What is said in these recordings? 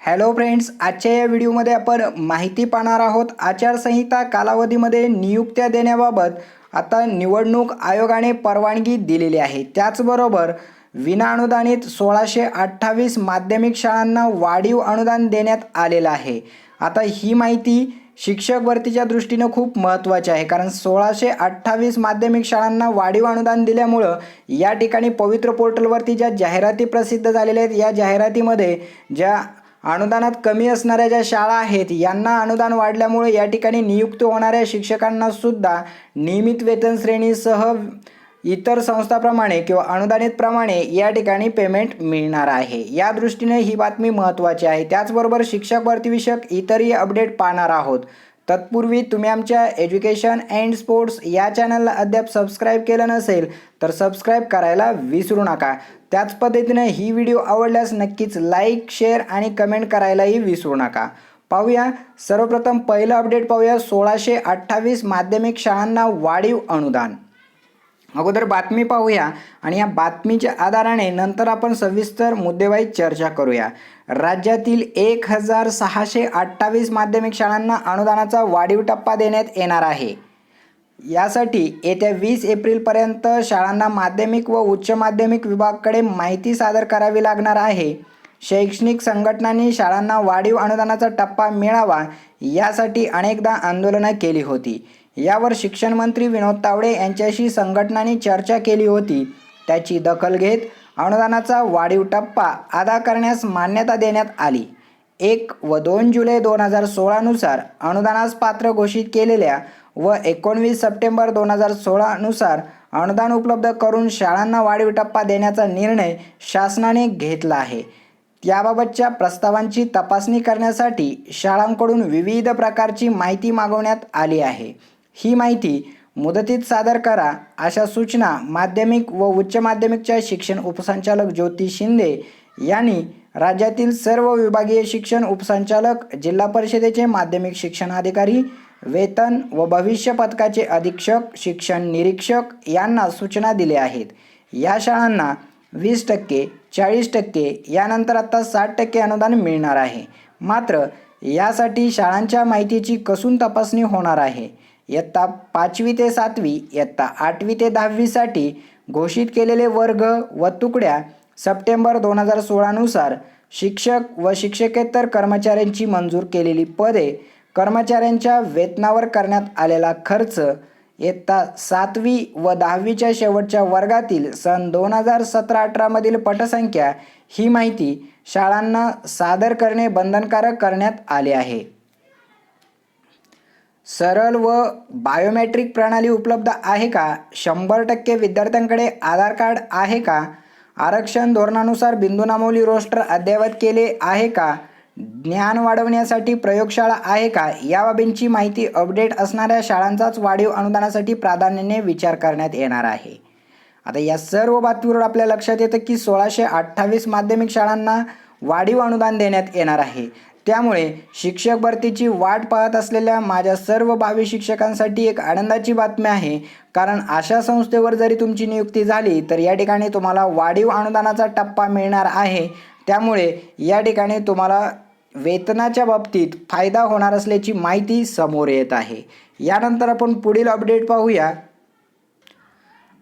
Hello friends आजच्या या व्हिडिओमध्ये आपण माहिती पाहणार आहोत आचारसंहिता कालावधीमध्ये नियुक्त्या देण्याबाबत आता निवडणूक आयोगाने परवानगी दिलेली आहे. त्याचबरोबर विनाअनुदानित सोळाशे अठ्ठावीस माध्यमिक शाळांना वाढीव अनुदान देण्यात आलेलं आहे. आता ही माहिती शिक्षक भरतीच्या दृष्टीनं खूप महत्त्वाची आहे कारण सोळाशे अठ्ठावीस माध्यमिक शाळांना वाढीव अनुदान दिल्यामुळं या ठिकाणी पवित्र पोर्टलवरती ज्या जाहिराती प्रसिद्ध झालेल्या आहेत या जाहिरातीमध्ये ज्या अनुदानात कमी असणाऱ्या ज्या शाळा आहेत यांना अनुदान वाढल्यामुळे या ठिकाणी नियुक्त होणाऱ्या शिक्षकांना सुद्धा नियमित वेतन श्रेणीसह इतर संस्थाप्रमाणे किंवा अनुदानितप्रमाणे या ठिकाणी पेमेंट मिळणार आहे. या दृष्टीने ही बातमी महत्त्वाची आहे. त्याचबरोबर शिक्षक भरतीविषयक इतरही अपडेट पाहणार आहोत. तत्पूर्वी तुम्ही आमच्या एज्युकेशन अँड स्पोर्ट्स या चॅनलला अद्याप सबस्क्राईब केलं नसेल तर सबस्क्राईब करायला विसरू नका. त्याच पद्धतीनं ही व्हिडिओ आवडल्यास नक्कीच लाईक शेअर आणि कमेंट करायलाही विसरू नका. पाहूया सर्वप्रथम पहिलं अपडेट पाहूया सोळाशे अठ्ठावीस माध्यमिक शाळांना वाढीव अनुदान. अगोदर बातमी पाहूया आणि या बातमीच्या आधाराने नंतर आपण सविस्तर मुद्देवाई चर्चा करूया. राज्यातील एक हजार सहाशे अठ्ठावीस माध्यमिक शाळांना अनुदानाचा वाढीव टप्पा देण्यात येणार आहे. यासाठी येत्या वीस एप्रिलपर्यंत शाळांना माध्यमिक व उच्च माध्यमिक विभागाकडे माहिती सादर करावी लागणार आहे. शैक्षणिक संघटनांनी शाळांना वाढीव अनुदानाचा टप्पा मिळावा यासाठी अनेकदा आंदोलनं केली होती. यावर शिक्षण मंत्री विनोद तावडे यांच्याशी संघटनांनी चर्चा केली होती. त्याची दखल घेत अनुदानाचा वाढीव टप्पा अदा करण्यास मान्यता देण्यात आली. एक व दोन जुलै दोन हजार सोळानुसार अनुदानास पात्र घोषित केलेल्या व एकोणवीस सप्टेंबर दोन हजार सोळानुसार अनुदान उपलब्ध करून शाळांना वाढीव टप्पा देण्याचा निर्णय शासनाने घेतला आहे. याबाबतच्या प्रस्तावांची तपासणी करण्यासाठी शाळांकडून विविध प्रकारची माहिती मागवण्यात आली आहे. ही माहिती मुदतीत सादर करा अशा सूचना माध्यमिक व उच्च माध्यमिकच्या शिक्षण उपसंचालक ज्योती शिंदे यांनी राज्यातील सर्व विभागीय शिक्षण उपसंचालक जिल्हा परिषदेचे माध्यमिक शिक्षणाधिकारी वेतन व भविष्य पथकाचे अधीक्षक शिक्षण निरीक्षक यांना सूचना दिल्या आहेत. या शाळांना वीस टक्के चाळीस टक्के यानंतर आता साठ टक्के अनुदान मिळणार आहे. मात्र यासाठी शाळांच्या माहितीची कसून तपासणी होणार आहे? इयत्ता पाचवी ते सातवी इयत्ता आठवी ते दहावीसाठी घोषित केलेले वर्ग व तुकड्या सप्टेंबर दोन हजार सोळानुसार शिक्षक व शिक्षकेतर कर्मचाऱ्यांची मंजूर केलेली पदे कर्मचाऱ्यांच्या वेतनावर करण्यात आलेला खर्च इयत्ता सातवी व दहावीच्या शेवटच्या वर्गातील सन दोन हजार सतरा अठरामधील पटसंख्या ही माहिती शाळांना सादर करणे बंधनकारक करण्यात आले आहे. सरळ व बायोमेट्रिक प्रणाली उपलब्ध आहे का? शंभर टक्के विद्यार्थ्यांकडे आधार कार्ड आहे का? आरक्षण धोरणानुसार बिंदू रोस्टर अद्ययावत केले आहे का? ज्ञान वाढवण्यासाठी प्रयोगशाळा आहे का? या बाबींची माहिती अपडेट असणाऱ्या शाळांचाच वाढीव अनुदानासाठी प्राधान्याने विचार करण्यात येणार आहे. आता या सर्व बातमीवर आपल्या लक्षात येतं की सोळाशे अठ्ठावीस माध्यमिक शाळांना वाढीव अनुदान देण्यात येणार आहे. त्यामुळे शिक्षक भरतीची वाट पाहत असलेल्या माझ्या सर्व भावी शिक्षकांसाठी एक आनंदाची बातमी आहे. कारण अशा संस्थेवर जरी तुमची नियुक्ती झाली तर या ठिकाणी तुम्हाला वाढीव अनुदानाचा टप्पा मिळणार आहे. त्यामुळे या ठिकाणी तुम्हाला वेतनाच्या बाबतीत फायदा होणार असल्याची माहिती समोर येत आहे. यानंतर आपण पुढील अपडेट पाहूया.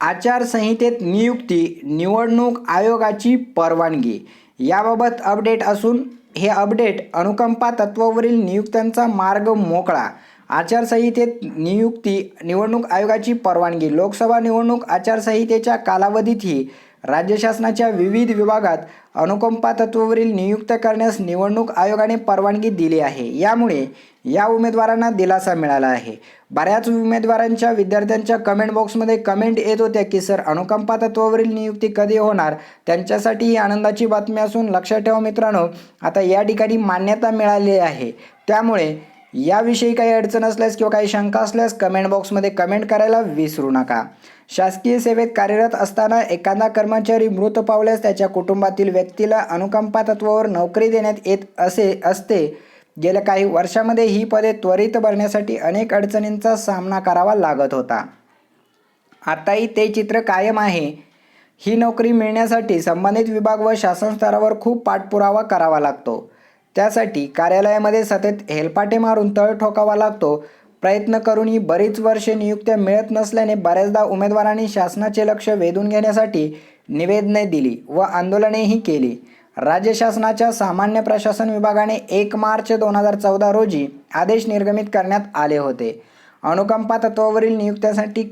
आचारसंहितेत नियुक्ती निवडणूक आयोगाची परवानगी. याबाबत अपडेट असून हे अपडेट अनुकंपा तत्वावरील नियुक्त्यांचा मार्ग मोकळा. आचारसंहितेत नियुक्ती निवडणूक आयोगाची परवानगी. लोकसभा निवडणूक आचारसंहितेच्या कालावधीतही राज्य शासनाच्या विविध विभागात अनुकंपा तत्वावरील नियुक्त करण्यास निवडणूक आयोगाने परवानगी दिली आहे. यामुळे या उमेदवारांना दिलासा मिळाला आहे. बऱ्याच उमेदवारांच्या विद्यार्थ्यांच्या कमेंट बॉक्समध्ये कमेंट येत होत्या की सर अनुकंपा तत्वावरील नियुक्ती कधी होणार? त्यांच्यासाठी ही आनंदाची बातमी असून लक्षात ठेवा मित्रांनो आता या ठिकाणी मान्यता मिळाली आहे. त्यामुळे याविषयी काही अडचण असल्यास किंवा काही शंका असल्यास कमेंट बॉक्समध्ये कमेंट करायला विसरू नका. शासकीय सेवेत कार्यरत असताना एखादा कर्मचारी मृत पावल्यास त्याच्या कुटुंबातील व्यक्तीला अनुकंपा तत्वावर नोकरी देण्यात येत असे असते. गेल्या काही वर्षामध्ये ही पदे त्वरित भरण्यासाठी अनेक अडचणींचा सामना करावा लागत होता. आताही ते चित्र कायम आहे. ही नोकरी मिळण्यासाठी संबंधित विभाग व शासन स्तरावर खूप पाठपुरावा करावा लागतो. त्यासाठी कार्यालयामध्ये सतत हेलपाटे मारून तळ ठोकावा लागतो. प्रयत्न करूनही बरीच वर्षे नियुक्त्या मिळत नसल्याने बऱ्याचदा उमेदवारांनी शासनाचे लक्ष वेधून घेण्यासाठी निवेदने दिली व आंदोलनेही केली. राज्य शासनाच्या सामान्य प्रशासन विभागाने एक मार्च दोन हजार चौदा रोजी आदेश निर्गमित करण्यात आले होते. अनुकंपा तत्वावरील नियुक्त्यासाठी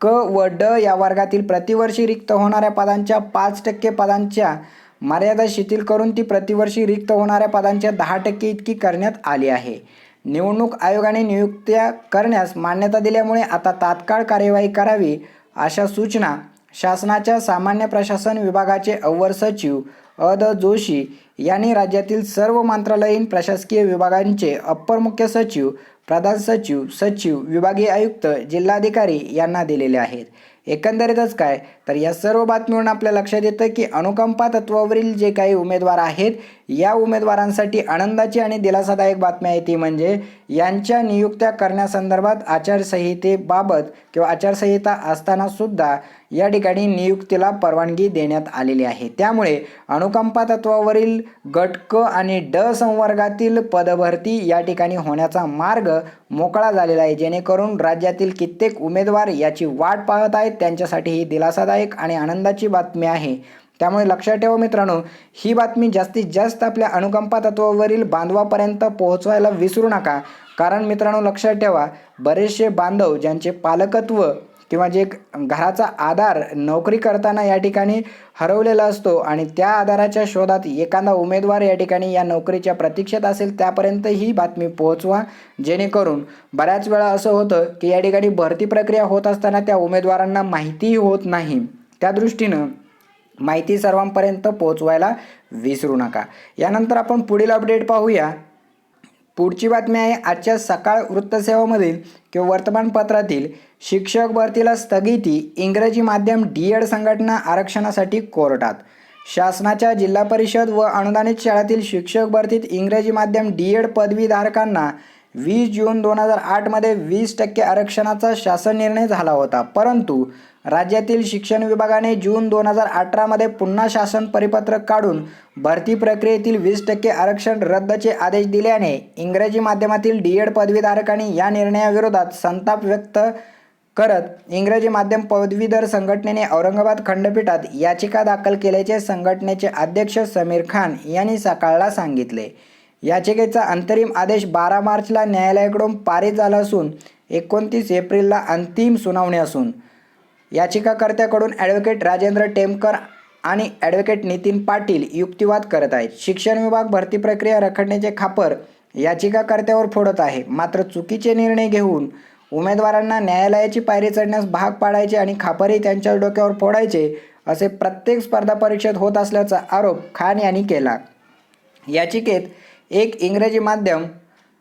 क व ड या वर्गातील प्रतिवर्षी रिक्त होणाऱ्या पदांच्या पाच टक्के पदांच्या मर्यादा शिथिल करून ती प्रतिवर्षी रिक्त होणाऱ्या पदांच्या दहा टक्के इतकी करण्यात आली आहे. निवडणूक आयोगाने नियुक्त्या करण्यास मान्यता दिल्यामुळे आता तात्काळ कार्यवाही करावी अशा सूचना शासनाच्या सामान्य प्रशासन विभागाचे अव्वल सचिव अ द जोशी यांनी राज्यातील सर्व मंत्रालयीन प्रशासकीय विभागांचे अप्पर मुख्य सचिव प्रधान सचिव सचिव विभागीय आयुक्त जिल्हाधिकारी यांना दिलेले आहेत. एकंदरीतच काय? तर या सर्व बातमीवरून आपल्या लक्षात येतं की अनुकंपा तत्वावरील जे काही उमेदवार आहेत या उमेदवारांसाठी आनंदाची आणि दिलासादायक बातमी आहे ती म्हणजे यांच्या नियुक्त्या करण्यासंदर्भात आचारसंहितेबाबत किंवा आचारसंहिता असतानासुद्धा या ठिकाणी नियुक्तीला परवानगी देण्यात आलेली आहे. त्यामुळे अनुकंपा तत्वावरील गट क आणि ड संवर्गातील पदभरती या ठिकाणी होण्याचा मार्ग मोकळा झालेला आहे. जेणेकरून राज्यातील कित्येक उमेदवार याची वाट पाहत आहेत. त्यांच्यासाठी ही दिलासादायक आणि आनंदाची बातमी आहे. त्यामुळे लक्षात ठेवा मित्रांनो ही बातमी जास्तीत जास्त आपल्या अनुकंपा तत्वावरील बांधवापर्यंत पोहोचवायला विसरू नका. कारण मित्रांनो लक्षात ठेवा बरेचसे बांधव ज्यांचे पालकत्व किंवा जे घराचा आधार नोकरी करताना या ठिकाणी हरवलेला असतो आणि त्या आधाराच्या शोधात एखादा उमेदवार या ठिकाणी या नोकरीच्या प्रतीक्षेत असेल त्यापर्यंत ही बातमी पोहोचवा जेणेकरून बऱ्याच वेळा असं होतं की या ठिकाणी भरती प्रक्रिया होत असताना त्या उमेदवारांना माहितीही होत नाही. त्या दृष्टीनं माहिती सर्वांपर्यंत पोहोचवायला विसरू नका. यानंतर आपण पुढील अपडेट पाहूया. पुढची बातमी आहे आजच्या सकाळ वृत्तसेवामधील किंवा वर्तमानपत्रातील. शिक्षक भरतीला स्थगिती इंग्रजी माध्यम डी एड संघटना आरक्षणासाठी कोर्टात. शासनाच्या जिल्हा परिषद व अनुदानित शाळेतील शिक्षक भरतीत इंग्रजी माध्यम डी एड पदवीधारकांना वीस जून दोन हजार आठमध्ये वीस टक्के आरक्षणाचा शासन निर्णय झाला होता. परंतु राज्यातील शिक्षण विभागाने जून दोन हजार अठरामध्ये पुन्हा शासन परिपत्रक काढून भरती प्रक्रियेतील वीस टक्के आरक्षण रद्दचे आदेश दिल्याने इंग्रजी माध्यमातील डी एड पदवीधारकांनी या निर्णयाविरोधात संताप व्यक्त करत इंग्रजी माध्यम पदवीधर संघटनेने औरंगाबाद खंडपीठात याचिका दाखल केल्याचे संघटनेचे अध्यक्ष समीर खान यांनी सकाळला सांगितले. याचिकेचा अंतरिम आदेश बारा मार्चला न्यायालयाकडून पारित झाला असून एकोणतीस एप्रिलला अंतिम सुनावणी असून याचिकाकर्त्याकडून ॲडव्होकेट राजेंद्र टेमकर आणि ॲडव्होकेट नितीन पाटील युक्तिवाद करत आहेत. शिक्षण विभाग भरती प्रक्रिया रखडण्याचे खापर याचिकाकर्त्यावर फोडत आहे. मात्र चुकीचे निर्णय घेऊन उमेदवारांना न्यायालयाची पायरी चढण्यास भाग पाडायचे आणि खापरही त्यांच्या डोक्यावर फोडायचे असे प्रत्येक स्पर्धा परीक्षेत होत असल्याचा आरोप खान यांनी केला. याचिकेत एक इंग्रजी माध्यम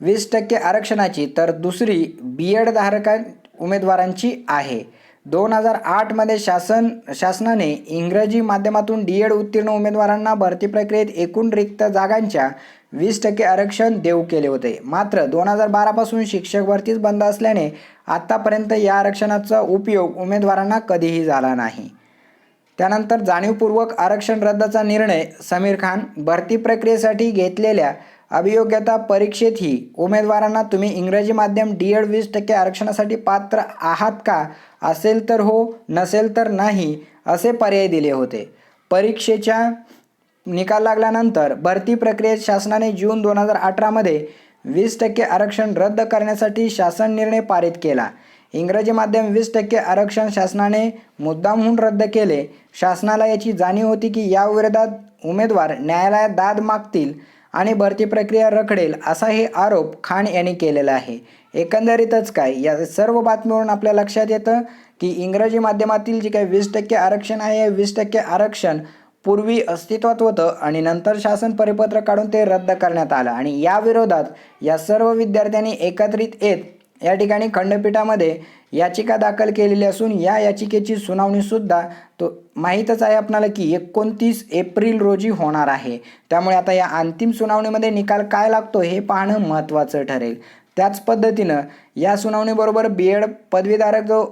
वीस टक्के आरक्षणाची तर दुसरी बी एड धारका उमेदवारांची आहे. दोन हजार आठमध्ये शासन शासनाने इंग्रजी माध्यमातून डी एड उत्तीर्ण उमेदवारांना भरती प्रक्रियेत एकूण रिक्त जागांच्या वीस टक्के आरक्षण देऊ केले होते. मात्र दोन हजार बारापासून शिक्षक भरतीच बंद असल्याने आत्तापर्यंत या आरक्षणाचा उपयोग उमेदवारांना कधीही झाला नाही. त्यानंतर जाणीवपूर्वक आरक्षण रद्दचा निर्णय समीर खान भरती प्रक्रियेसाठी घेतलेल्या अभियोग्यता परीक्षेतही उमेदवारांना तुम्ही इंग्रजी माध्यम डी एड वीस टक्के आरक्षणासाठी पात्र आहात का? असेल तर हो नसेल तर नाही असे पर्याय दिले होते. परीक्षेच्या निकाल लागल्यानंतर भरती प्रक्रियेत शासनाने जून दोन हजार अठरामध्ये वीस टक्के आरक्षण रद्द करण्यासाठी शासन निर्णय पारित केला. इंग्रजी माध्यम वीस टक्के आरक्षण शासनाने मुद्दामहून रद्द केले. शासनाला याची जाणीव होती की या विरोधात उमेदवार न्यायालयात दाद मागतील. आणि भरती प्रक्रिया रखडेल असाही आरोप खान यांनी केलेला आहे. एकंदरीतच काय या सर्व बातमीवरून आपल्या लक्षात येतं की इंग्रजी माध्यमातील जे काही वीस टक्के आरक्षण आहे हे वीस टक्के आरक्षण पूर्वी अस्तित्वात होतं आणि नंतर शासन परिपत्र काढून ते रद्द करण्यात आलं. आणि या विरोधात या सर्व विद्यार्थ्यांनी एकत्रित येत या ठिकाणी खंडपीठामध्ये याचिका दाखल केलेली असून या याचिकेची सुनावणीसुद्धा तो माहीतच आहे आपणाला की एकोणतीस एप्रिल रोजी होणार आहे. त्यामुळे आता या अंतिम सुनावणीमध्ये निकाल काय लागतो हे पाहणं महत्त्वाचं ठरेल. त्याच पद्धतीनं या सुनावणीबरोबर बी एड पदवीधारक जो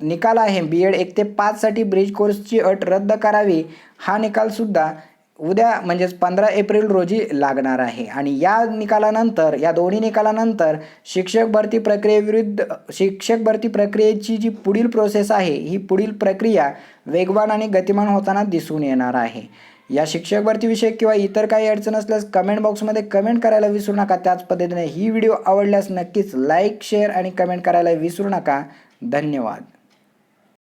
निकाल आहे. बी एड एक ते पाचसाठी ब्रिज कोर्सची अट रद्द करावी. हा निकालसुद्धा उद्या म्हणजेच पंधरा एप्रिल रोजी लागणार आहे. आणि या निकालानंतर या दोन्ही निकालानंतर शिक्षक भरती प्रक्रियेविरुद्ध शिक्षक भरती प्रक्रियेची जी पुढील प्रोसेस आहे ही पुढील प्रक्रिया वेगवान आणि गतिमान होताना दिसून येणार आहे. या शिक्षक भरतीविषयक किंवा इतर काही अडचण असल्यास कमेंट बॉक्समध्ये कमेंट करायला विसरू नका. त्याच पद्धतीने ही व्हिडिओ आवडल्यास नक्कीच लाईक शेअर आणि कमेंट करायला विसरू नका. धन्यवाद.